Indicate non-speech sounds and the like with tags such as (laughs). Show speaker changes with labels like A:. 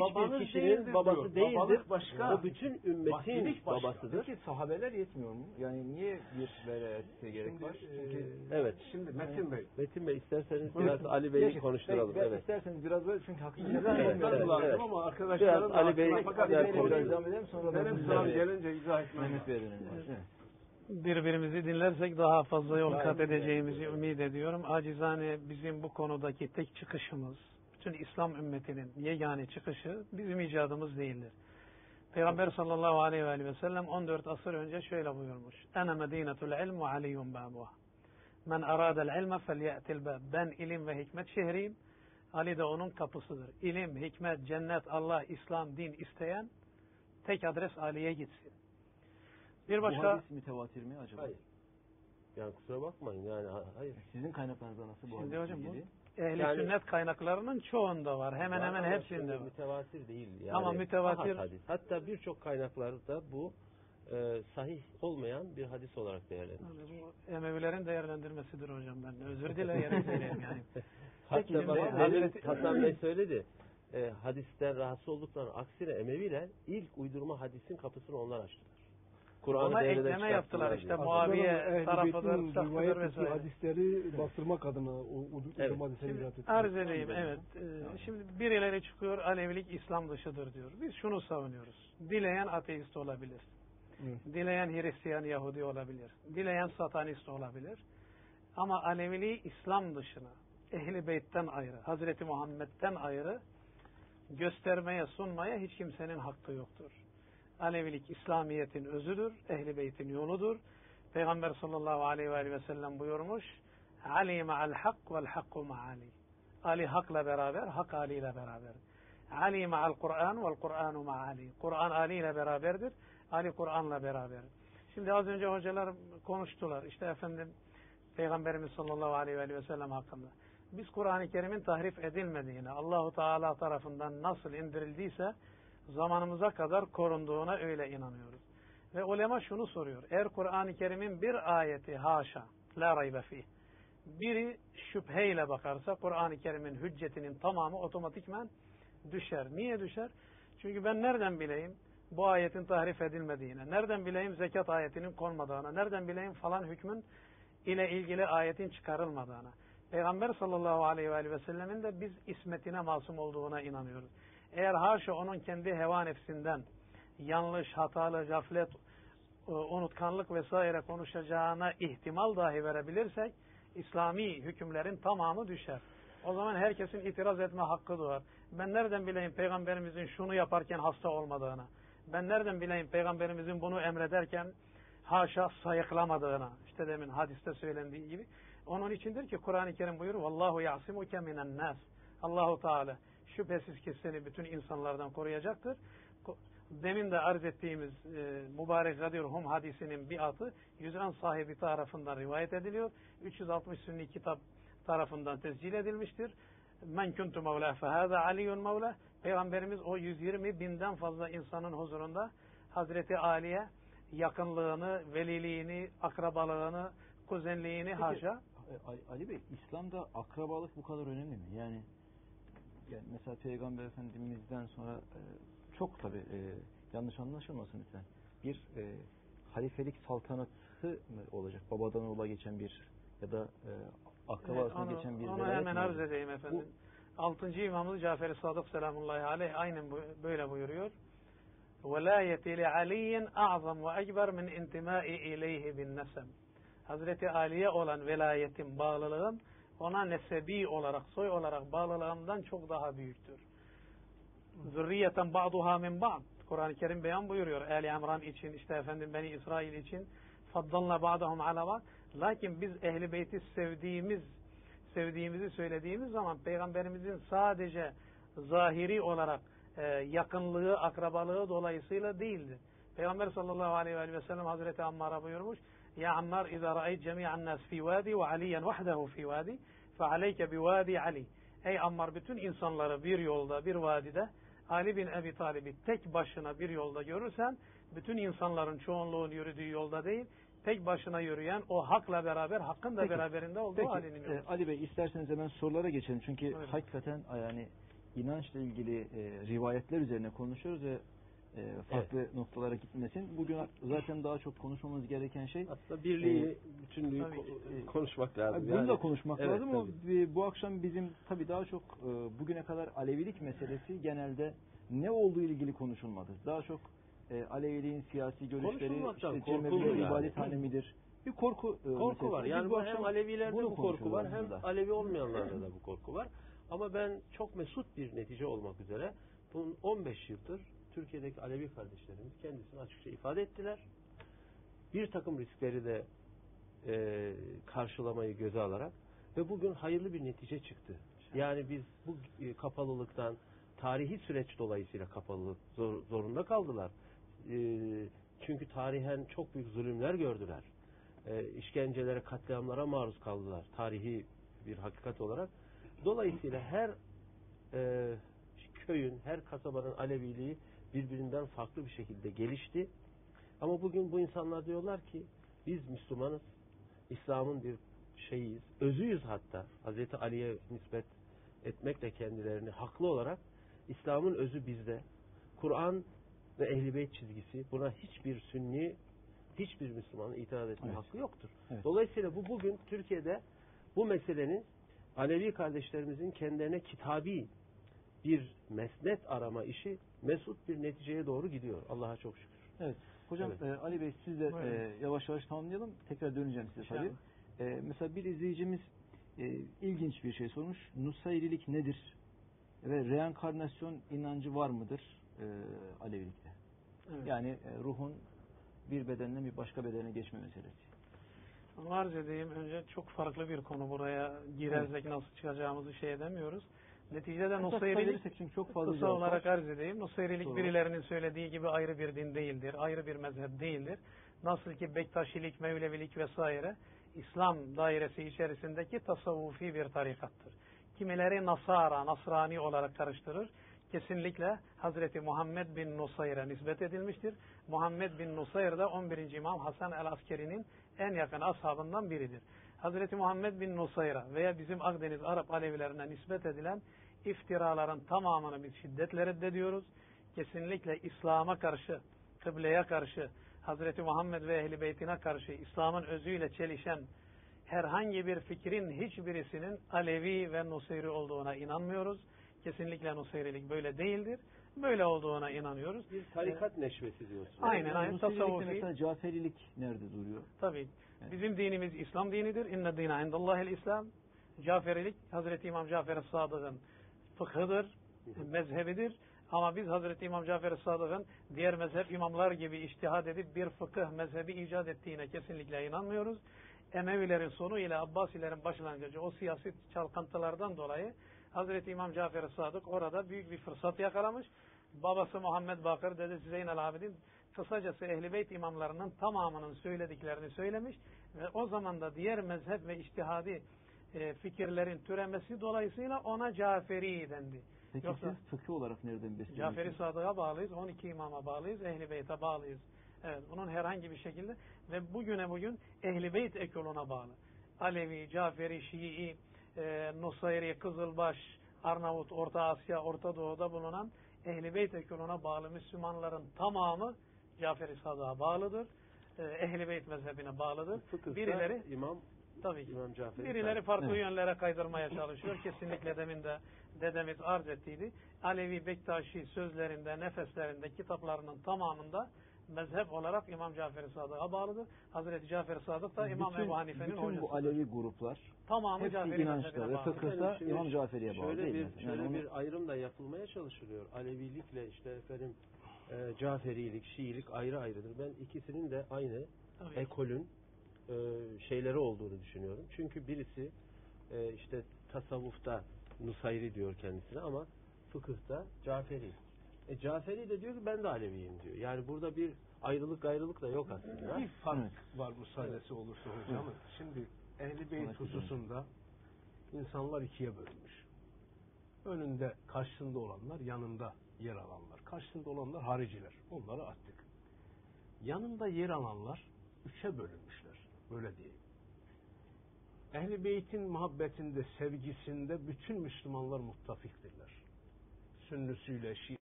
A: Babanız
B: kişinin
A: değildir
B: babası
A: diyor.
B: değildir.
A: Babalık başka.
B: O bütün ümmetin babasıdır.
C: Peki sahabeler yetmiyor mu? Yani niye bir velayete gerek var? Çünkü
B: Evet.
A: Şimdi Metin Bey.
B: Metin Bey isterseniz biraz Ali Bey'i
C: Peki,
B: konuşturalım.
C: ben- ben
B: Evet.
C: isterseniz biraz böyle çünkü hakikaten
A: İzah
B: Evet, evet,
A: ama arkadaşlarım
B: Biraz Ali Bey-
A: Fakat
B: biraz
A: benim-
B: konuşalım.
C: sonra
A: benim
B: Evet.
A: gelince izah
C: dönelim. Evet.
D: birbirimizi dinlersek daha fazla yol kat edeceğimizi ümit ediyorum. Acizane bizim bu konudaki tek çıkışımız, bütün İslam ümmetinin yegane çıkışı bizim icadımız değildir. Peygamber sallallahu aleyhi ve aleyhi ve sellem 14 asır önce şöyle buyurmuş. Ene medinetul ilm ve aliyyum babuha. Men aradel ilme felye'til bab. Ben ilim ve hikmet şehriyim. Ali de onun kapısıdır. İlim, hikmet, cennet, Allah, İslam, din isteyen tek adres Ali'ye gitsin. Bir
C: Bu
D: başka
C: hadis mütevatir mi acaba?
B: Hayır. Yani kusura bakmayın yani ha- hayır.
C: Sizin kaynaklarınızda nasıl bu
D: Şimdi
C: hadisle
D: hocam bu
C: ilgili?
D: Ehli
B: Yani-
D: sünnet kaynaklarının çoğunda var. Hemen hemen hepsinde var.
B: Mütevatir değil. Yani
D: Ama
B: hadis. Hatta birçok kaynaklarda bu e, sahih olmayan bir hadis olarak değerlendirilir.
D: Yani bu Emevilerin değerlendirmesidir hocam ben. Özür dilerim (laughs) söyleyeyim yani.
B: Hatta
D: Hazreti-
B: Hasan Bey (laughs) söyledi. E, hadisten rahatsız olduklarını aksine Emeviler ilk uydurma hadisin kapısını onlar açtılar. Kur'an'ı
D: Ona ekleme yaptılar
B: diye.
D: işte
E: Aslında
D: Muaviye tarafıdır,
E: ettiği
D: vesaire.
E: hadisleri bastırmak adına o, o
B: Evet.
E: evet. hadisleri
D: Şimdi
E: icat etti.
D: arz edeyim evet. Ee, Şimdi birileri çıkıyor Alevilik İslam dışıdır diyor. Biz şunu savunuyoruz. Dileyen ateist olabilir.
E: Evet.
D: Dileyen Hristiyan Yahudi olabilir. Dileyen satanist olabilir. Ama Aleviliği İslam dışına, Ehli Beyt'ten ayrı, Hazreti Muhammed'den ayrı göstermeye, sunmaya hiç kimsenin hakkı yoktur. Alevilik İslamiyet'in özüdür, Ehli Beyt'in yoludur. Peygamber sallallahu aleyhi ve sellem buyurmuş, Ali ma'al hak vel hakku ma'ali. Ali hakla beraber, hak Ali ile beraber. Ali ma'al Kur'an vel Kur'anu ma'ali. Kur'an Ali ile beraberdir, Ali Kur'an'la beraber. Şimdi az önce hocalar konuştular. İşte efendim Peygamberimiz sallallahu aleyhi ve aleyhi ve sellem hakkında. Biz Kur'an-ı Kerim'in tahrif edilmediğine, Allahu Teala tarafından nasıl indirildiyse zamanımıza kadar korunduğuna öyle inanıyoruz. Ve ulema şunu soruyor. Eğer Kur'an-ı Kerim'in bir ayeti haşa, la raybe fih, biri şüpheyle bakarsa Kur'an-ı Kerim'in hüccetinin tamamı otomatikmen düşer. Niye düşer? Çünkü ben nereden bileyim bu ayetin tahrif edilmediğine, nereden bileyim zekat ayetinin konmadığına, nereden bileyim falan hükmün ile ilgili ayetin çıkarılmadığına. Peygamber sallallahu aleyhi ve sellemin de biz ismetine masum olduğuna inanıyoruz. Eğer haşa onun kendi heva nefsinden yanlış, hatalı, gaflet, e, unutkanlık vesaire konuşacağına ihtimal dahi verebilirsek İslami hükümlerin tamamı düşer. O zaman herkesin itiraz etme hakkı doğar. Ben nereden bileyim peygamberimizin şunu yaparken hasta olmadığını? Ben nereden bileyim peygamberimizin bunu emrederken haşa sayıklamadığını? İşte demin hadiste söylendiği gibi. Onun içindir ki Kur'an-ı Kerim buyuruyor Vallahu ya'simuke minen nas. Allahu Teala şüphesiz ki seni bütün insanlardan koruyacaktır. Ko- Demin de arz ettiğimiz e, mübarek Gadir Hum hadisinin bir atı yüzden sahibi tarafından rivayet ediliyor. 360 sünni kitap tarafından tescil edilmiştir. Men kuntu mevla fehâze aliyun mevla. Peygamberimiz o 120 binden fazla insanın huzurunda Hazreti Ali'ye yakınlığını, veliliğini, akrabalığını, kuzenliğini
C: Peki,
D: haşa
C: Ali Bey, İslam'da akrabalık bu kadar önemli mi? Yani, yani mesela Peygamber Efendimiz'den sonra e, çok tabi yanlış anlaşılmasın lütfen. Bir e, halifelik saltanatı mı olacak? Babadan oğula geçen bir ya da e, akraba arasında
D: onu,
C: geçen bir
D: onu hemen arz edeyim efendim. Altıncı imamımız Cafer-i Sadık selamullahi aleyh aynen bu- böyle buyuruyor. A'zam ve ekber min intimai ileyhi bin nesem. Hazreti Ali'ye olan velayetim, bağlılığım ona nesebi olarak, soy olarak bağlılığımdan çok daha büyüktür. Zürriyeten ba'duha min ba'd. Kur'an-ı Kerim beyan buyuruyor. Ali İmran için, işte efendim Beni İsrail için. Faddalna ba'dahum ala ba'd. Lakin biz ehli beyti sevdiğimiz, sevdiğimizi söylediğimiz zaman Peygamberimizin sadece zahiri olarak e, yakınlığı, akrabalığı dolayısıyla değildi. Peygamber sallallahu aleyhi ve sellem Hazreti Ammar'a buyurmuş. Ra'ayt cemi'an nas fi vadi ve aliyen vahdehu fi vadi fe aleyke bi vadi Ali. Ey Ammar bütün insanları bir yolda, bir vadide Ali bin Ebi Talib'i tek başına bir yolda görürsen bütün insanların çoğunluğun yürüdüğü yolda değil tek başına yürüyen o hakla beraber hakkın da
C: Peki.
D: beraberinde olduğu
C: Peki,
D: Ali'nin
C: e,
D: yolu.
C: Ali Bey isterseniz hemen sorulara geçelim. Çünkü
D: Buyurun.
C: hakikaten e, yani inançla ilgili e, rivayetler üzerine konuşuyoruz ve e, farklı noktalara gitmesin. Bugün zaten daha çok konuşmamız gereken şey
B: Aslında birliği, bütünlüğü
D: tabii
B: ko-
C: ki.
B: konuşmak lazım.
C: Bunu
B: Yani-
C: da konuşmak
B: Evet,
C: lazım ama e, bu akşam bizim tabii daha çok e, bugüne kadar Alevilik meselesi genelde ne olduğu ilgili konuşulmadı. Daha çok e, Aleviliğin siyasi görüşleri, işte
B: korkuldu
C: Cemevi
B: yani.
C: ibadethane midir? Bir korku e,
B: Korku
C: meselesi.
B: var.
C: Biz
B: Yani
C: bu
B: bu hem
C: akşam
B: Alevilerde bu korku var hem
C: aslında.
B: Alevi olmayanlarda da bu korku var. Ama ben çok mesut bir netice olmak üzere bunun 15 yıldır Türkiye'deki Alevi kardeşlerimiz kendisini açıkça ifade ettiler. Bir takım riskleri de e, karşılamayı göze alarak ve bugün hayırlı bir netice çıktı. Yani biz bu e, kapalılıktan tarihi süreç dolayısıyla kapalılık zor- zorunda kaldılar. E, çünkü tarihen çok büyük zulümler gördüler. E, işkencelere, katliamlara maruz kaldılar. Tarihi bir hakikat olarak. Dolayısıyla her e, köyün, her kasabanın Aleviliği birbirinden farklı bir şekilde gelişti. Ama bugün bu insanlar diyorlar ki biz Müslümanız. İslam'ın bir şeyiyiz. Özüyüz hatta. Hazreti Ali'ye nispet etmekle kendilerini haklı olarak İslam'ın özü bizde. Kur'an ve Ehl-i Beyt çizgisi buna hiçbir sünni hiçbir Müslümanın itiraz etme
C: Evet.
B: hakkı yoktur.
C: Evet.
B: Dolayısıyla bu bugün Türkiye'de bu meselenin Alevi kardeşlerimizin kendilerine kitabi bir mesnet arama işi mesut bir neticeye doğru gidiyor. Allah'a çok şükür.
C: Evet. Hocam
B: Evet.
C: e, Ali Bey siz de e, yavaş yavaş tamamlayalım. Tekrar döneceğim size tabii. E, mesela bir izleyicimiz e, ilginç bir şey sormuş. Nusayrilik nedir? Ve reenkarnasyon inancı var mıdır e, Alevilikte?
D: Evet.
C: Yani e, ruhun bir bedenden bir başka bedene geçme meselesi.
D: Arz edeyim. Önce çok farklı bir konu. Buraya girersek nasıl çıkacağımızı şey edemiyoruz. Neticede Nusayrilik
C: çünkü çok fazla
D: kısa olarak
C: var.
D: arz edeyim. Nusayrilik
C: Doğru.
D: birilerinin söylediği gibi ayrı bir din değildir. Ayrı bir mezhep değildir. Nasıl ki Bektaşilik, Mevlevilik vesaire İslam dairesi içerisindeki tasavvufi bir tarikattır. Kimileri Nasara, Nasrani olarak karıştırır. Kesinlikle Hazreti Muhammed bin Nusayr'a nispet edilmiştir. Muhammed bin Nusayr da 11. İmam Hasan el-Askeri'nin en yakın ashabından biridir. Hazreti Muhammed bin Nusayr'a veya bizim Akdeniz Arap Alevilerine nispet edilen iftiraların tamamını biz şiddetle reddediyoruz. Kesinlikle İslam'a karşı, kıbleye karşı, Hazreti Muhammed ve Ehli Beytine karşı İslam'ın özüyle çelişen herhangi bir fikrin hiçbirisinin Alevi ve Nusayri olduğuna inanmıyoruz. Kesinlikle Nusayrilik böyle değildir. Böyle olduğuna inanıyoruz.
B: Bir tarikat neşvesi diyorsun.
D: Aynen, aynen. Tasavvufi-
C: mesela Caferilik nerede duruyor?
D: Tabii.
C: Evet.
D: Bizim dinimiz İslam dinidir. İnne dine indallahil İslam. Caferilik Hazreti İmam Cafer-i Sadık'ın fıkhıdır, mezhebidir. Ama biz Hazreti İmam Cafer-i Sadık'ın diğer mezhep imamlar gibi iştihad edip bir fıkıh mezhebi icat ettiğine kesinlikle inanmıyoruz. Emevilerin sonu ile Abbasilerin başlangıcı o siyasi çalkantılardan dolayı Hazreti İmam Cafer-i Sadık orada büyük bir fırsat yakalamış. Babası Muhammed Bakır, dedesi Zeynel Abidin kısacası Ehl-i Beyt imamlarının tamamının söylediklerini söylemiş ve o zaman da diğer mezhep ve iştihadi e, fikirlerin türemesi dolayısıyla ona Caferi dendi.
C: Peki
D: Yoksa
C: siz fıkıh olarak nereden besliyorsunuz?
D: Caferi Sadık'a bağlıyız, 12 imama bağlıyız, Ehl-i Beyt'e bağlıyız. Evet, bunun herhangi bir şekilde ve bugüne bugün Ehl-i Beyt ekoluna bağlı. Alevi, Caferi, Şii, e, Nusayri, Kızılbaş, Arnavut, Orta Asya, Orta Doğu'da bulunan Ehl-i Beyt ekoluna bağlı Müslümanların tamamı Caferi Sadık'a bağlıdır. E, Ehl-i Beyt mezhebine bağlıdır.
B: Fıkıhta
D: Birileri
B: İmam
D: Tabii ki.
B: İmam Cafer.
D: Birileri farklı
C: Evet.
D: yönlere kaydırmaya çalışıyor. Kesinlikle demin de dedemiz arz ettiydi. Alevi Bektaşi sözlerinde, nefeslerinde, kitaplarının tamamında mezhep olarak İmam Cafer-i Sadık'a bağlıdır. Hazreti Cafer-i Sadık da İmam
C: bütün,
D: Ebu Hanife'nin
C: bütün
D: hocasıdır.
C: bu Alevi gruplar
D: Tamamı
C: hepsi
D: Caferi
C: inançta ve
D: bağlı.
C: fıkıhta
B: şimdi
C: İmam Caferi'ye bağlı
B: şöyle
C: değil
B: bir,
C: mi?
B: Şöyle
C: Yani onu-
B: bir ayrım da yapılmaya çalışılıyor. Alevilikle işte efendim e, Caferilik, Şiilik ayrı ayrıdır. Ben ikisinin de aynı
D: Tabii.
B: ekolün e, şeyleri olduğunu düşünüyorum. Çünkü birisi e, işte tasavvufta Nusayri diyor kendisine ama fıkıhta Caferi. E, Caferi de diyor ki ben de Aleviyim diyor. Yani burada bir ayrılık gayrılık da yok aslında.
A: Bir fark
C: Evet.
A: var müsaadesi olursa hocam. Şimdi Ehl-i Beyt hususunda insanlar ikiye bölünmüş. Önünde, karşısında olanlar, yanında yer alanlar. Karşısında olanlar hariciler. Onları attık. Yanında yer alanlar üçe bölünmüşler. Böyle diyeyim. Ehl-i Beyt'in muhabbetinde, sevgisinde bütün Müslümanlar muttafiktirler. Sünnüsüyle, Şii